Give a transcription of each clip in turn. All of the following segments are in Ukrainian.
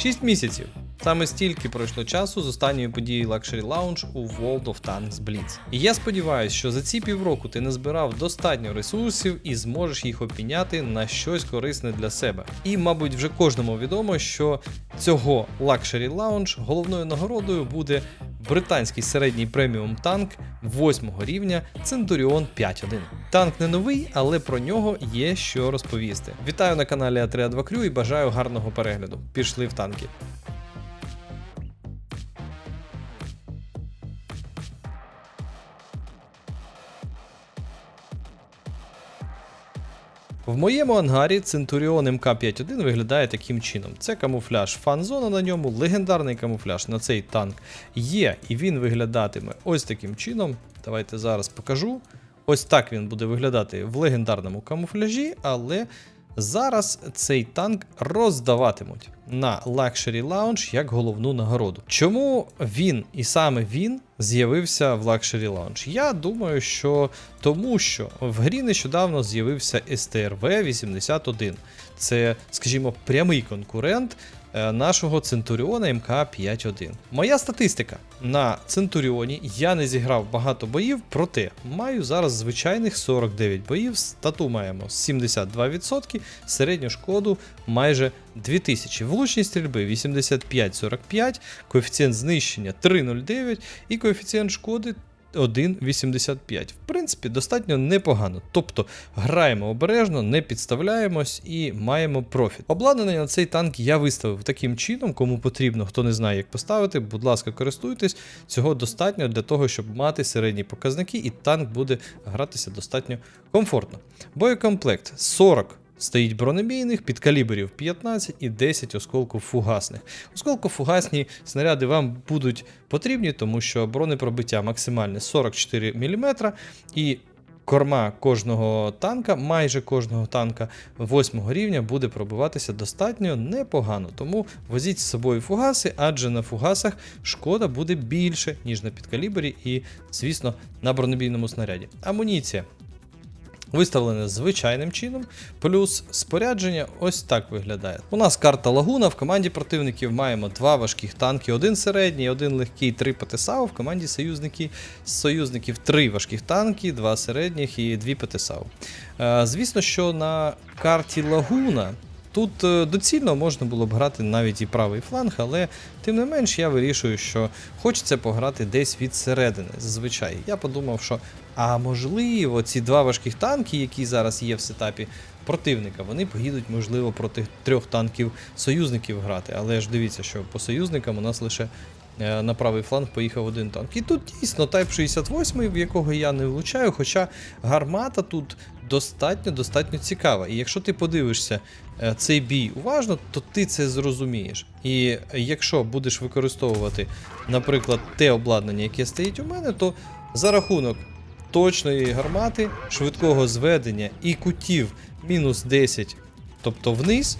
6 місяців. Саме стільки пройшло часу з останньої події Luxury Lounge у World of Tanks Blitz. І я сподіваюся, що за ці півроку ти не збирав достатньо ресурсів і зможеш їх обміняти на щось корисне для себе. І, мабуть, вже кожному відомо, що цього Luxury Lounge головною нагородою буде британський середній преміум танк 8 рівня Centurion 5.1. Танк не новий, але про нього є що розповісти. Вітаю на каналі А3 2 Крю і бажаю гарного перегляду. Пішли в танки. В моєму ангарі Centurion МК-51 виглядає таким чином. Це камуфляж фан-зона на ньому, легендарний камуфляж на цей танк є, і він виглядатиме ось таким чином. Давайте зараз покажу. Ось так він буде виглядати в легендарному камуфляжі, але зараз цей танк роздаватимуть на Luxury Lounge як головну нагороду. Чому він і саме він з'явився в Luxury Lounge? Я думаю, що тому що в грі нещодавно з'явився STRV 81. Це, скажімо, прямий конкурент нашого Центуріона МК-51. Моя статистика на Центуріоні я не зіграв багато боїв, проте маю зараз звичайних 49 боїв, стату маємо 72%, середню шкоду майже 2000. Влучність стрільби 85-45, коефіцієнт знищення 3,09 і коефіцієнт шкоди 1,85. В принципі, достатньо непогано. Тобто граємо обережно, не підставляємось і маємо профіт. Обладнання на цей танк я виставив таким чином, кому потрібно, хто не знає, як поставити, будь ласка, користуйтесь. Цього достатньо для того, щоб мати середні показники, і танк буде гратися достатньо комфортно. Боєкомплект 40. Стоїть бронебійних, підкаліберів 15 і 10 осколків фугасних. Осколкофугасні снаряди вам будуть потрібні, тому що бронепробиття максимальне 44 мм і корма кожного танка, майже кожного танка 8 рівня буде пробиватися достатньо непогано. Тому возіть з собою фугаси, адже на фугасах шкода буде більше, ніж на підкалібері, і, звісно, на бронебійному снаряді. Амуніція. Виставлене звичайним чином, плюс спорядження ось так виглядає. У нас карта Лагуна. В команді противників маємо два важких танки: один середній, один легкий, три ПТСАУ. В команді союзники, союзників три важких танки, два середніх і дві ПТСАУ. Е, звісно, що на карті Лагуна. Тут е, доцільно можна було б грати навіть і правий фланг, але тим не менш я вирішую, що хочеться пограти десь від середини. Зазвичай. Я подумав, що а можливо, ці два важких танки, які зараз є в сетапі противника, вони поїдуть, можливо, проти трьох танків союзників грати. Але ж дивіться, що по союзникам у нас лише на правий фланг поїхав один танк. І тут дійсно Type 68, в якого я не влучаю, хоча гармата тут достатньо достатньо цікава. І якщо ти подивишся е, цей бій уважно, то ти це зрозумієш. І якщо будеш використовувати, наприклад, те обладнання, яке стоїть у мене, то за рахунок точної гармати, швидкого зведення і кутів мінус 10, тобто вниз,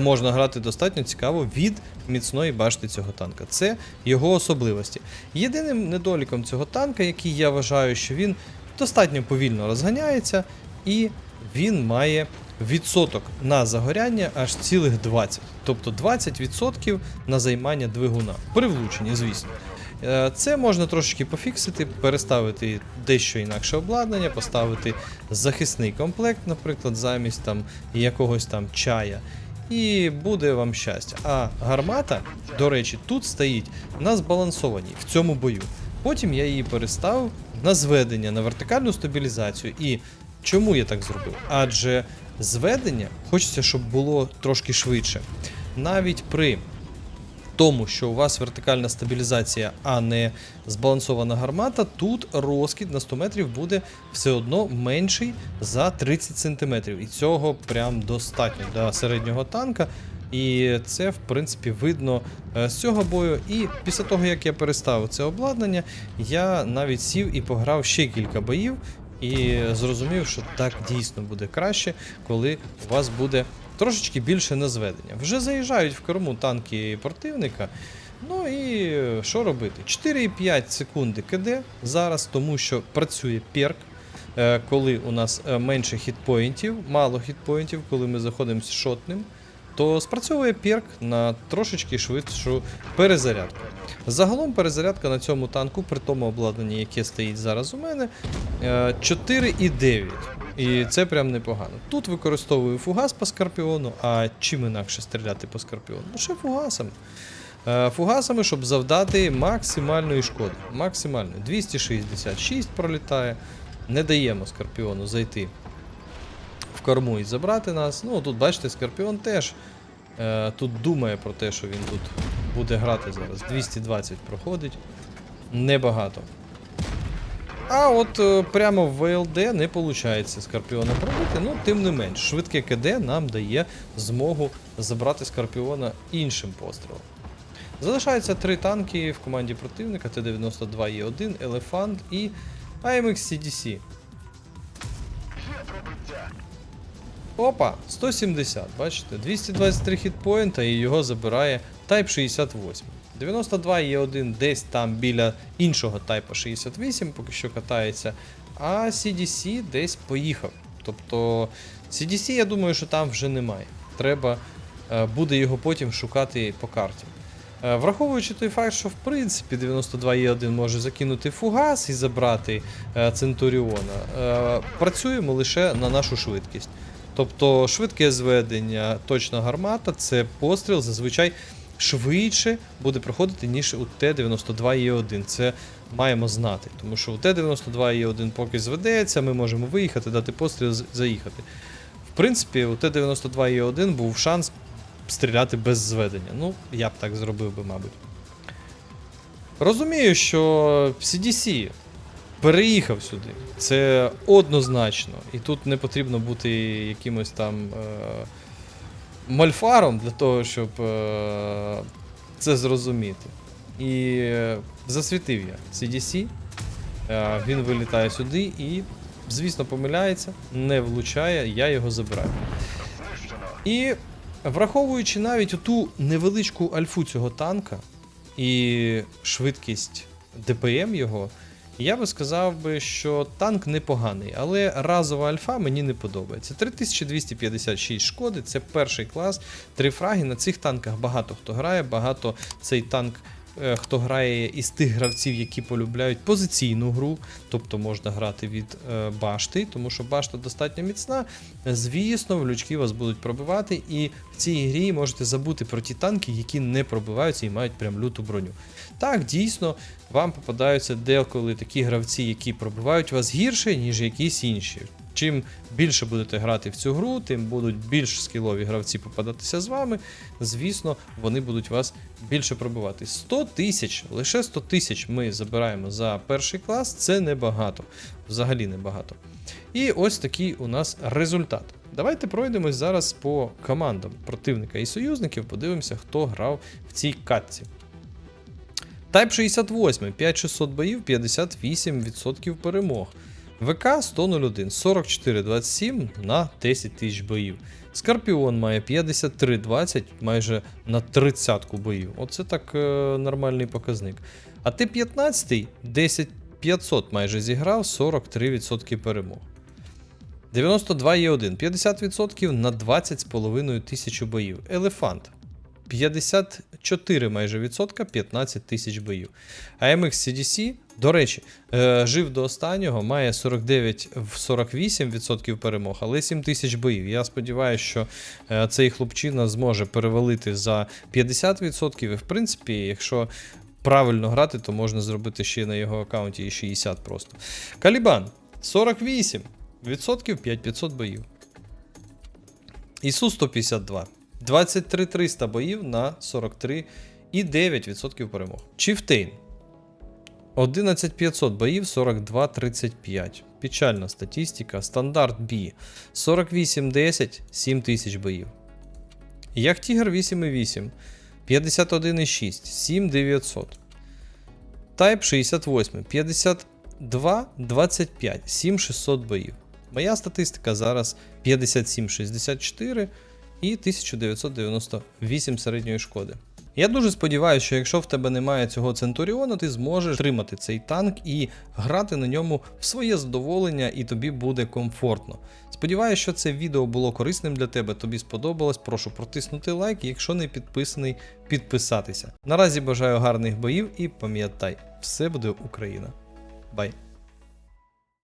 можна грати достатньо цікаво від міцної башти цього танка. Це його особливості. Єдиним недоліком цього танка, який я вважаю, що він достатньо повільно розганяється, і він має відсоток на загоряння аж цілих 20. Тобто 20% на займання двигуна. При влученні, звісно. Е, Це можна трошечки пофіксити, переставити дещо інакше обладнання, поставити захисний комплект, наприклад, замість там якогось там чая. І буде вам щастя. А гармата, до речі, тут стоїть на збалансованій в цьому бою. Потім я її перестав на зведення, на вертикальну стабілізацію. І чому я так зробив? Адже зведення хочеться, щоб було трошки швидше. Навіть при тому, що у вас вертикальна стабілізація, а не збалансована гармата, тут розкид на 100 метрів буде все одно менший за 30 см. І цього прям достатньо для середнього танка. І це, в принципі, видно е, з цього бою. І після того, як я переставив це обладнання, я навіть сів і пограв ще кілька боїв. І зрозумів, що так дійсно буде краще, коли у вас буде трошечки більше на зведення. Вже заїжджають в корму танки противника. Ну і що робити? 4,5 секунди КД зараз, тому що працює перк. е, Коли у нас е, менше хітпоінтів, мало хітпоінтів, коли ми заходимо з шотним. то спрацьовує перк на трошечки швидшу перезарядку. Загалом перезарядка на цьому танку, при тому обладнанні, яке стоїть зараз у мене, е, 4,9. І це прям непогано. Тут використовую фугас по скорпіону, а чим інакше стріляти по скорпіону? Лише фугасами. Е, Фугасами, щоб завдати максимальної шкоди. Максимально. 266 пролітає. Не даємо скорпіону зайти в корму і забрати нас. Ну, тут, бачите, скорпіон теж е, тут думає про те, що він тут буде грати зараз. 220 проходить. Небагато. А от е, прямо в ВЛД не виходить Скорпіона пробити, ну тим не менш, швидке КД нам дає змогу забрати Скорпіона іншим пострілом. Залишаються три танки в команді противника: Т-92Е1, Елефант і AMX CDC. Опа, 170, бачите, 223 хітпоінта і його забирає Type 68. 92 є один десь там біля іншого Type 68, поки що катається, а CDC десь поїхав. Тобто CDC, я думаю, що там вже немає. Треба е, буде його потім шукати по карті. Е, Враховуючи той факт, що в принципі 92Е1 може закинути фугас і забрати е, Центуріона, е, працюємо лише на нашу швидкість. Тобто швидке зведення, точна гармата, це постріл зазвичай швидше буде проходити, ніж у Т-92Е1. Це маємо знати. Тому що у Т-92Е1 поки зведеться, ми можемо виїхати, дати постріл, заїхати. В принципі, у Т-92Е1 був шанс стріляти без зведення. Ну, я б так зробив би, мабуть. Розумію, що CDC переїхав сюди. Це однозначно. І тут не потрібно бути якимось там е- мальфаром для того, щоб е- це зрозуміти. І е, засвітив я CDC. Е, він вилітає сюди і, звісно, помиляється, не влучає, я його забираю. І враховуючи навіть ту невеличку альфу цього танка і швидкість ДПМ його, я би сказав би, що танк непоганий, але разова альфа мені не подобається. 3256 шкоди, це перший клас, три фраги. На цих танках багато хто грає, багато цей танк. Е, Хто грає із тих гравців, які полюбляють позиційну гру, тобто можна грати від е, башти, тому що башта достатньо міцна. Звісно, влючки вас будуть пробивати, і в цій грі можете забути про ті танки, які не пробиваються і мають прям люту броню. Так, дійсно, вам попадаються деколи такі гравці, які пробивають вас гірше, ніж якісь інші. Чим більше будете грати в цю гру, тим будуть більш скілові гравці попадатися з вами. Звісно, вони будуть вас більше пробивати. 100 тисяч, лише 100 тисяч ми забираємо за перший клас, це небагато. Взагалі небагато. І ось такий у нас результат. Давайте пройдемось зараз по командам противника і союзників, подивимося, хто грав в цій катці. Type 68, 5600 боїв, 58% перемог. ВК 101, 44-27 на 10 тисяч боїв. Скорпіон має 53-20, майже на 30 боїв. Оце так е, нормальний показник. А Т-15 10500 майже зіграв, 43% перемог. 92 є 1, 50% на 20,5 тисяч боїв. Елефант 54 майже відсотка, 15 тисяч боїв. А MX CDC, до речі, е, жив до останнього, має 49 в 48% перемог, але 7 тисяч боїв. Я сподіваюся, що е, цей хлопчина зможе перевалити за 50%. І в принципі, якщо правильно грати, то можна зробити ще на його аккаунті і 60 просто. Калібан 48 відсотків 5500 боїв. Ісу 152. 23 300 боїв на 43 і 9% перемог. Чіфтейн 11500 боїв 42 35. Печальна статистика. Стандарт B 48 10 7000 боїв. Яхтігр 8,8 51,6 7900. Type 68 52 25 7600 боїв. Моя статистика зараз 57,64 і 1998 середньої шкоди. Я дуже сподіваюся, що якщо в тебе немає цього Центуріона, ти зможеш тримати цей танк і грати на ньому в своє задоволення, і тобі буде комфортно. Сподіваюся, що це відео було корисним для тебе, тобі сподобалось. Прошу протиснути лайк, якщо не підписаний, підписатися. Наразі бажаю гарних боїв і пам'ятай, все буде Україна. Бай!